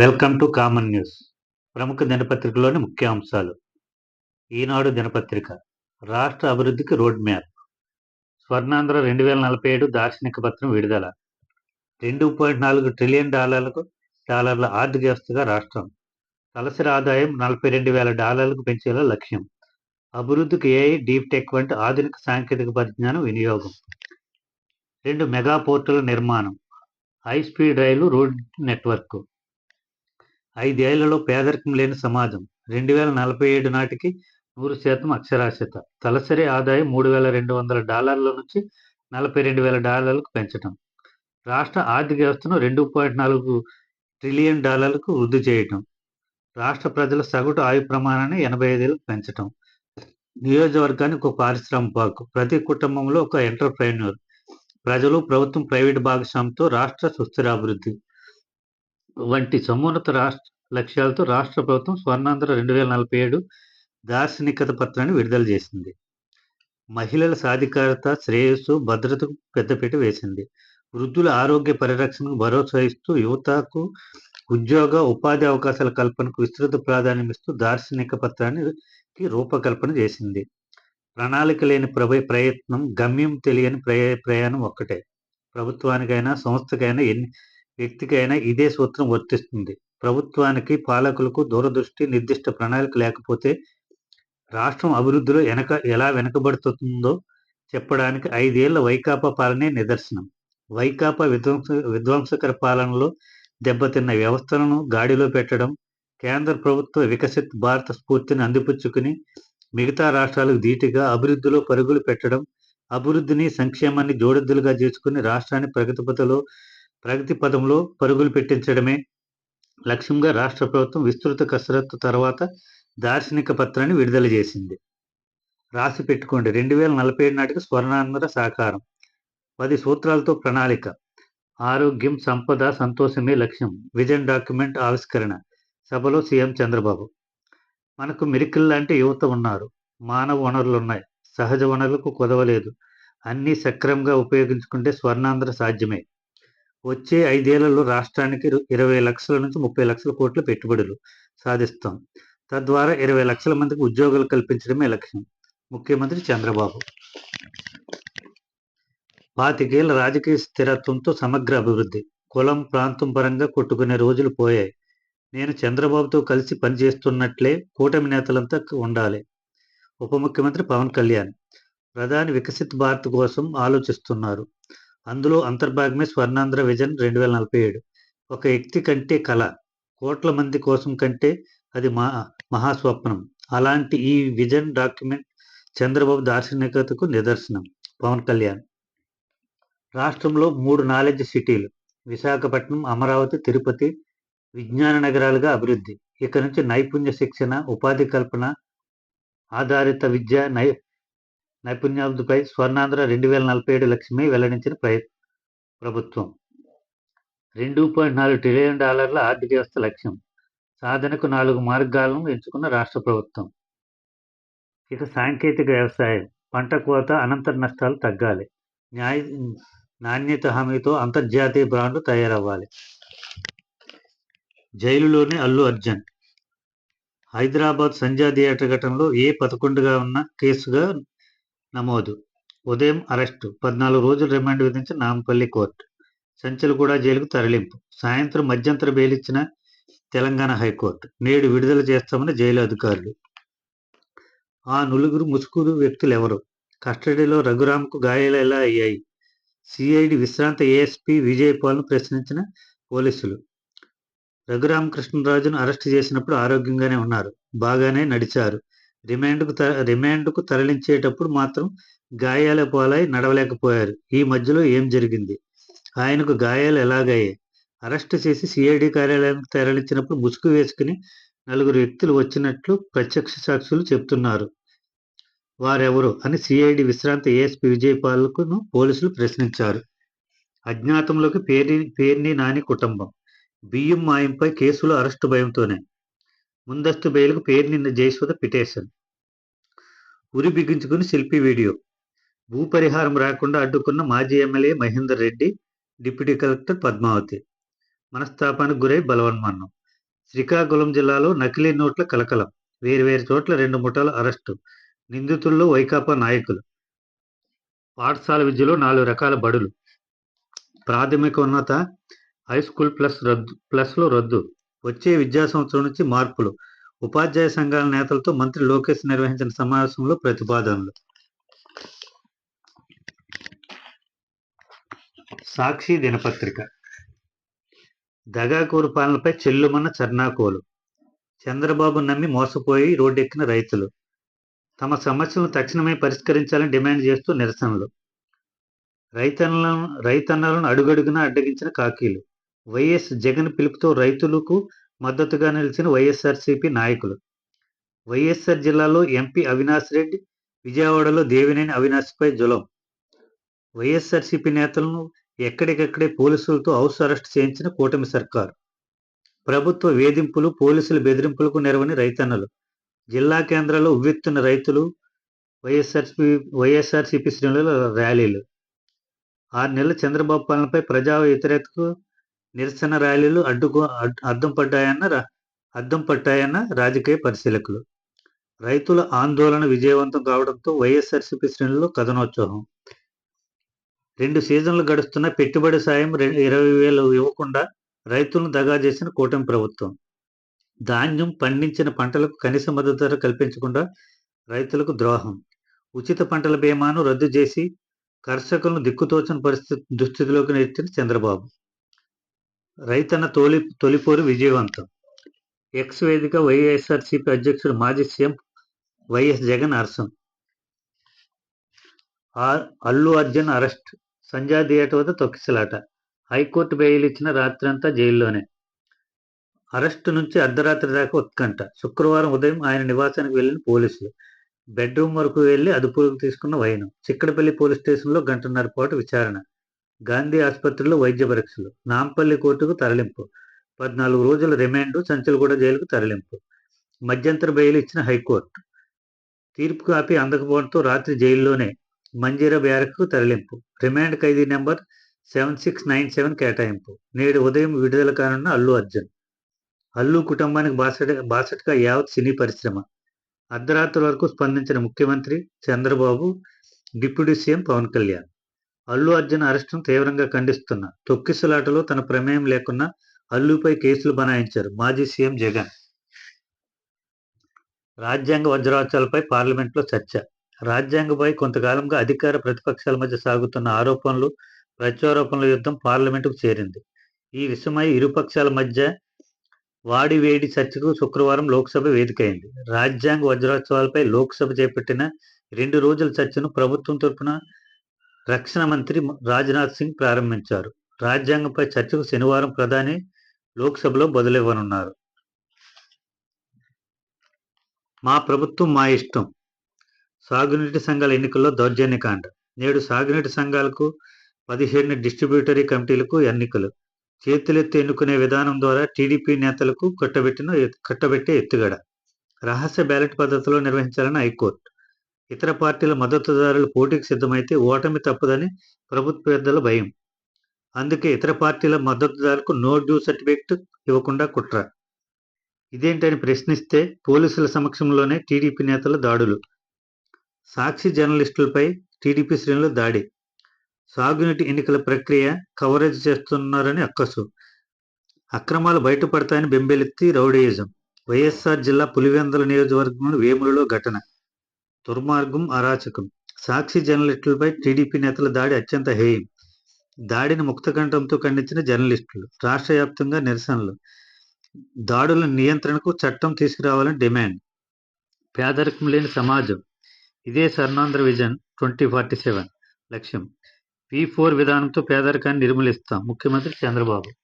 Welcome to common news. ప్రముఖ దినపత్రికలోని ముఖ్య అంశాలు ఈనాడు దినపత్రిక. రాష్ట్ర అభివృద్ధికి రోడ్ మ్యాప్. స్వర్ణాంధ్ర రెండు వేల నలభై ఏడు దార్శనిక పత్రం విడుదల. రెండు పాయింట్ నాలుగు ట్రిలియన్ డాలర్లకు డాలర్ల ఆర్థిక వ్యవస్థగా రాష్ట్రం. తలసరి ఆదాయం నలభై రెండు వేల డాలర్లకు పెంచేలా లక్ష్యం. అభివృద్ధికి ఏఐ డీప్ టెక్ వంటి ఆధునిక సాంకేతిక పరిజ్ఞానం వినియోగం. రెండు మెగా పోర్టుల నిర్మాణం. హై స్పీడ్ రైలు రోడ్ నెట్వర్క్. ఐదేళ్ళలో పేదరికం లేని సమాజం. రెండు వేల నలభై ఏడు నాటికి నూరు శాతం అక్షరాస్యత. తలసరి ఆదాయం మూడు వేల రెండు వందల డాలర్ల నుంచి నలభై రెండు వేల డాలర్లకు పెంచడం రాష్ట్ర ఆర్థిక వ్యవస్థను రెండు పాయింట్ నాలుగు ట్రిలియన్ డాలర్లకు వృద్ధి చేయటం. రాష్ట్ర ప్రజల సగటు ఆయు ప్రమాణాన్ని ఎనభై ఐదేళ్ళకు పెంచటం. నియోజకవర్గానికి ఒక పారిశ్రామిక పార్కు. ప్రతి కుటుంబంలో ఒక ఎంటర్ప్రైన్యూర్. ప్రజలు ప్రభుత్వం ప్రైవేట్ భాగస్వామ్యంతో రాష్ట్ర సుస్థిరాభివృద్ధి. వంటి సమున్నత రాష్ట్ర లక్ష్యాలతో రాష్ట్ర ప్రభుత్వం స్వర్ణాంధ్ర రెండు వేల నలభై ఏడు దార్శనికత పత్రాన్ని విడుదల చేసింది. మహిళల సాధికారత శ్రేయస్సు భద్రతకు పెద్దపీట వేసింది. వృద్ధుల ఆరోగ్య పరిరక్షణకు భరోసా ఇస్తూ యువతకు ఉద్యోగ ఉపాధి అవకాశాల కల్పనకు విస్తృత ప్రాధాన్యమిస్తూ దార్శనిక పత్రానికి రూపకల్పన చేసింది. ప్రణాళిక లేని ప్రభ ప్రయత్నం గమ్యం తెలియని ప్రయ ప్రయాణం ఒక్కటే. ప్రభుత్వానికైనా సంస్థకైనా ఎన్ని వ్యక్తికైనా ఇదే సూత్రం వర్తిస్తుంది. ప్రభుత్వానికి పాలకులకు దూరదృష్టి నిర్దిష్ట ప్రణాళిక లేకపోతే రాష్ట్రం అభివృద్ధిలో వెనక ఎలా వెనకబడుతుందో చెప్పడానికి ఐదేళ్ళ వైకాపా పాలనే నిదర్శనం. వైకాపా విధ్వంస విధ్వంసకర పాలనలో దెబ్బతిన్న వ్యవస్థలను గాడిలో పెట్టడం కేంద్ర ప్రభుత్వ వికసిత్ భారత స్ఫూర్తిని అందిపుచ్చుకుని మిగతా రాష్ట్రాలకు ధీటుగా అభివృద్ధిలో పరుగులు పెట్టడం అభివృద్ధిని సంక్షేమాన్ని జోడెద్దులుగా చేసుకుని రాష్ట్రాన్ని ప్రగతిపథలో ప్రగతి పదంలో పరుగులు పెట్టించడమే లక్ష్యంగా రాష్ట్ర ప్రభుత్వం విస్తృత కసరత్తు తర్వాత దార్శనిక పత్రాన్ని విడుదల చేసింది. రాసి పెట్టుకోండి. రెండు వేల నలభై ఏడు నాటికి స్వర్ణాంధ్ర సాకారం. పది సూత్రాలతో ప్రణాళిక. ఆరోగ్యం సంపద సంతోషమే లక్ష్యం. విజన్ డాక్యుమెంట్ ఆవిష్కరణ. సభలో సీఎం చంద్రబాబు. మనకు మిరికిల్ లాంటి యువత ఉన్నారు. మానవ వనరులు ఉన్నాయి. సహజ వనరులకు కుదవలేదు. అన్నీ సక్రమంగా ఉపయోగించుకుంటే స్వర్ణాంధ్ర సాధ్యమే. వచ్చే ఐదేళ్ళలో రాష్ట్రానికి ఇరవై లక్షల నుంచి ముప్పై లక్షల కోట్ల పెట్టుబడులు సాధిస్తాం. తద్వారా ఇరవై లక్షల మందికి ఉద్యోగాలు కల్పించడమే లక్ష్యం. ముఖ్యమంత్రి చంద్రబాబు. పాతికేళ్ళ రాజకీయ స్థిరత్వంతో సమగ్ర అభివృద్ధి. కులం ప్రాంతం పరంగా కొట్టుకునే రోజులు పోయాయి. నేను చంద్రబాబుతో కలిసి పనిచేస్తున్నట్లే కూటమి నేతలంతా ఉండాలి. ఉప ముఖ్యమంత్రి పవన్ కళ్యాణ్. ప్రధాని వికసిత్ భారత్ కోసం ఆలోచిస్తున్నారు. అందులో అంతర్భాగమే స్వర్ణాంధ్ర విజన్ రెండు వేల నలభై ఏడు. ఒక వ్యక్తి కంటే కళ కోట్ల మంది కోసం కంటే అది మా మహాస్వప్నం. అలాంటి ఈ విజన్ డాక్యుమెంట్ చంద్రబాబు దార్శనికతకు నిదర్శనం. పవన్ కళ్యాణ్. రాష్ట్రంలో మూడు నాలెడ్జ్ సిటీలు విశాఖపట్నం అమరావతి తిరుపతి విజ్ఞాన నగరాలుగా అభివృద్ధి. ఇక నుంచి నైపుణ్య శిక్షణ ఉపాధి కల్పన ఆధారిత విద్య నై నైపుణ్యాభివృద్ధిపై స్వర్ణాంధ్ర రెండు వేల నలభై ఏడు లక్ష్యమే వెల్లడించిన ప్రయ ప్రభుత్వం. రెండు పాయింట్ నాలుగు ట్రిలియన్ డాలర్ల ఆర్థిక వ్యవస్థ లక్ష్యం. సాధనకు నాలుగు మార్గాలను ఎంచుకున్న రాష్ట్ర ప్రభుత్వం. ఇక సాంకేతిక వ్యవసాయం. పంట కోత అనంతర నష్టాలు తగ్గాలి. న్యాయ నాణ్యత హామీతో అంతర్జాతీయ బ్రాండ్లు తయారవ్వాలి. జైలులోని అల్లు అర్జున్. హైదరాబాద్ సంజా థియేటర్ ఘటనలో ఏ పదకొండుగా ఉన్న కేసుగా నమోదు. ఉదయం అరెస్టు. పద్నాలుగు రోజులు రిమాండ్ విధించిన నాంపల్లి కోర్టు. సంచలగూడ జైలుకు తరలింపు. సాయంత్రం మధ్యంతర బెయిలిచ్చిన తెలంగాణ హైకోర్టు. నేడు విడుదల చేస్తామని జైలు అధికారులు. ఆ నలుగురు ముసుగురు వ్యక్తులు ఎవరు కస్టడీలో రఘురామ్కు గాయాలు ఎలా అయ్యాయి? సిఐడి విశ్రాంత ఏఎస్పీ విజయపాల్ను ప్రశ్నించిన పోలీసులు. రఘురామకృష్ణరాజును అరెస్ట్ చేసినప్పుడు ఆరోగ్యంగానే ఉన్నారు. బాగానే నడిచారు. రిమాండ్కు రిమాండ్కు తరలించేటప్పుడు మాత్రం గాయాల పాలై నడవలేకపోయారు. ఈ మధ్యలో ఏం జరిగింది? ఆయనకు గాయాలు ఎలాగయ్యాయి? అరెస్ట్ చేసి సిఐడి కార్యాలయానికి తరలించినప్పుడు ముసుగు వేసుకుని నలుగురు వ్యక్తులు వచ్చినట్లు ప్రత్యక్ష సాక్షులు చెప్తున్నారు. వారెవరు? అని సిఐడి విశ్రాంత ఏఎస్పీ విజయపాల్కును పోలీసులు ప్రశ్నించారు. అజ్ఞాతంలోకి పేర్ని పేర్ని నాని కుటుంబం. బియ్యం మాయంపై కేసులో అరెస్టు భయంతోనే. ముందస్తు బెయిల్కు నిన్న జయసుధ పిటేషన్. ఉరి బిగించుకుని శిల్పి వీడియో. భూపరిహారం రాకుండా అడ్డుకున్న మాజీ MLA Mahender Reddy deputy collector Padmavathi. మనస్తాపానికి గురై బలవన్మరణం శ్రీకాకుళం జిల్లాలో నకిలీ నోట్ల కలకలం. వేర్వేరు చోట్ల రెండు ముఠాల అరెస్టు. నిందితుల్లో వైకాపా నాయకులు. పాఠశాల విద్యలో నాలుగు రకాల బడులు. ప్రాథమిక ఉన్నత హై స్కూల్ ప్లస్ రద్దు ప్లస్లో రద్దు. వచ్చే విద్యా సంవత్సరం నుంచి మార్పులు. ఉపాధ్యాయ సంఘాల నేతలతో మంత్రి లోకేష్ నిర్వహించిన సమావేశంలో ప్రతిపాదనలు. సాక్షి దినపత్రిక. దగాకూరు పాలనపై చెల్లుమన్న చర్నాకోలు. చంద్రబాబు నమ్మి మోసపోయి రోడ్డెక్కిన రైతులు. తమ సమస్యలను తక్షణమే పరిష్కరించాలని డిమాండ్ చేస్తూ నిరసనలు. రైతన్నలను రైతన్నలను అడుగడుగునా అడ్డగించిన కాకీలు. వైఎస్ జగన్ పిలుపుతో రైతులకు మద్దతుగా నిలిచిన వైఎస్ఆర్సీపీ నాయకులు. వైఎస్ఆర్ జిల్లాలో ఎంపీ అవినాష్ రెడ్డి విజయవాడలో దేవినేని అవినాష్పై జులం. వైఎస్ఆర్సీపీ నేతలను ఎక్కడికక్కడే పోలీసులతో హౌస్ అరెస్ట్ చేయించిన కూటమి సర్కారు. ప్రభుత్వ వేధింపులు పోలీసుల బెదిరింపులకు నెరవని రైతన్నలు. జిల్లా కేంద్రాల్లో ఉవ్వెత్తున్న రైతులు వైఎస్ఆర్సీ వైఎస్ఆర్సీపీ శ్రేణుల ర్యాలీలు. ఆరు నెలల చంద్రబాబు పాలనపై ప్రజా వ్యతిరేకతకు నిరసన ర్యాలీలు అడ్డుకో అడ్- అద్దం పడ్డాయన్న అద్దం పట్టాయన్న రాజకీయ పరిశీలకులు. రైతుల ఆందోళన విజయవంతం కావడంతో వైఎస్ఆర్సీపీ శ్రేణులు కథనోత్సవం రెండు సీజన్లు గడుస్తున్న పెట్టుబడి సాయం ఇరవై వేలు ఇవ్వకుండా రైతులను దగా చేసిన కూటమి ప్రభుత్వం. ధాన్యం పండించిన పంటలకు కనీస మద్దతు ధర కల్పించకుండా రైతులకు ద్రోహం. ఉచిత పంటల బీమాను రద్దు చేసి కర్షకులను దిక్కుతోచని పరిస్థితి దుస్థితిలోకి నెట్టిన చంద్రబాబు. రైతన్న తొలి తొలిపోరు విజయవంతం. ఎక్స్ వేదిక వైఎస్ఆర్సీపీ అధ్యక్షుడు మాజీ సీఎం వైఎస్ జగన్ హర్షం అల్లు అర్జున్ అరెస్ట్. సంజా థియేటర్ వద్ద తొక్కిసలాట. హైకోర్టు బెయిల్ ఇచ్చిన రాత్రంతా జైల్లోనే. అరెస్టు నుంచి అర్ధరాత్రి దాకా ఉత్కంఠ. శుక్రవారం ఉదయం ఆయన నివాసానికి వెళ్ళిన పోలీసులు. బెడ్రూమ్ వరకు వెళ్ళి అదుపులోకి తీసుకున్న వైనం. చిక్కడపల్లి పోలీస్ స్టేషన్లో గంటన్నర పాటు విచారణ. గాంధీ ఆసుపత్రిలో వైద్య పరీక్షలు. నాంపల్లి కోర్టుకు తరలింపు. పద్నాలుగు రోజుల రిమాండ్ సంచలగూడ జైలుకు తరలింపు. మధ్యంతర బెయిల్ ఇచ్చిన హైకోర్టు. తీర్పు కాపీ అందకపోవడంతో రాత్రి జైల్లోనే మంజీరా బ్యారక్కు తరలింపు. రిమాండ్ ఖైదీ number seven six nine seven కేటాయింపు. నేడు ఉదయం విడుదల కానున్న అల్లు అర్జున్. అల్లు కుటుంబానికి బాసట బాసటగా యావత్ సినీ పరిశ్రమ. అర్ధరాత్రి వరకు స్పందించిన ముఖ్యమంత్రి చంద్రబాబు డిప్యూటీ సీఎం పవన్ కళ్యాణ్. అల్లు అర్జున్ అరెస్టును తీవ్రంగా ఖండిస్తున్న. తొక్కిసలాటలో తన ప్రమేయం లేకున్నా అల్లుపై కేసులు బనాయించారు మాజీ సీఎం జగన్. రాజ్యాంగ వజ్రాచాలపై పార్లమెంట్లో చర్చ. రాజ్యాంగపై కొంతకాలంగా అధికార ప్రతిపక్షాల మధ్య సాగుతున్న ఆరోపణలు ప్రత్యారోపణల యుద్ధం పార్లమెంటుకు చేరింది. ఈ విషయమై ఇరుపక్షాల మధ్య వాడి వేడి చర్చకు శుక్రవారం లోక్సభ వేదికైంది. రాజ్యాంగ వజ్రోత్సవాలపై లోక్సభ చేపట్టిన రెండు రోజుల చర్చను ప్రభుత్వం తరపున రక్షణ మంత్రి రాజ్నాథ్ సింగ్ ప్రారంభించారు. రాజ్యాంగంపై చర్చకు శనివారం ప్రధాని లోక్సభలో బదులివ్వనున్నారు మా ప్రభుత్వం మా ఇష్టం. సాగునీటి సంఘాల ఎన్నికల్లో దౌర్జన్యకాండ నేడు సాగునీటి సంఘాలకు పదిహేడు డిస్ట్రిబ్యూటరీ కమిటీలకు ఎన్నికలు. చేతులెత్తి ఎన్నుకునే విధానం ద్వారా టీడీపీ నేతలకు కట్టబెట్టిన కట్టబెట్టే ఎత్తుగడ. రహస్య బ్యాలెట్ పద్ధతిలో నిర్వహించాలని హైకోర్టు. ఇతర పార్టీల మద్దతుదారులు పోటీకి సిద్ధమైతే ఓటమి తప్పదని ప్రభుత్వ పెద్దల భయం. అందుకే ఇతర పార్టీల మద్దతుదారులకు నో డ్యూ సర్టిఫికెట్ ఇవ్వకుండా కుట్ర. ఇదేంటని ప్రశ్నిస్తే పోలీసుల సమక్షంలోనే టీడీపీ నేతల దాడులు. సాక్షి జర్నలిస్టులపై టీడీపీ శ్రేణుల దాడి. సాగునీటి ఎన్నికల ప్రక్రియ కవరేజ్ చేస్తున్నారని అక్కసు. అక్రమాలు బయటపడతాయని బెంబెలెత్తి రౌడీయిజం. వైఎస్ఆర్ జిల్లా పులివెందుల నియోజకవర్గంలో వేములలో ఘటన. దుర్మార్గం అరాచకం. సాక్షి జర్నలిస్టులపై టీడీపీ నేతల దాడి అత్యంత హేయం. దాడిని ముక్తకంఠంతో ఖండించిన జర్నలిస్టులు రాష్ట్ర వ్యాప్తంగా నిరసనలు. దాడుల నియంత్రణకు చట్టం తీసుకురావాలని డిమాండ్. పేదరికం లేని సమాజం. ఇదే Swarnandhra vision twenty forty seven లక్ష్యం. పీ ఫోర్ విధానంతో పేదరికాన్ని నిర్మూలిస్తాం ముఖ్యమంత్రి చంద్రబాబు.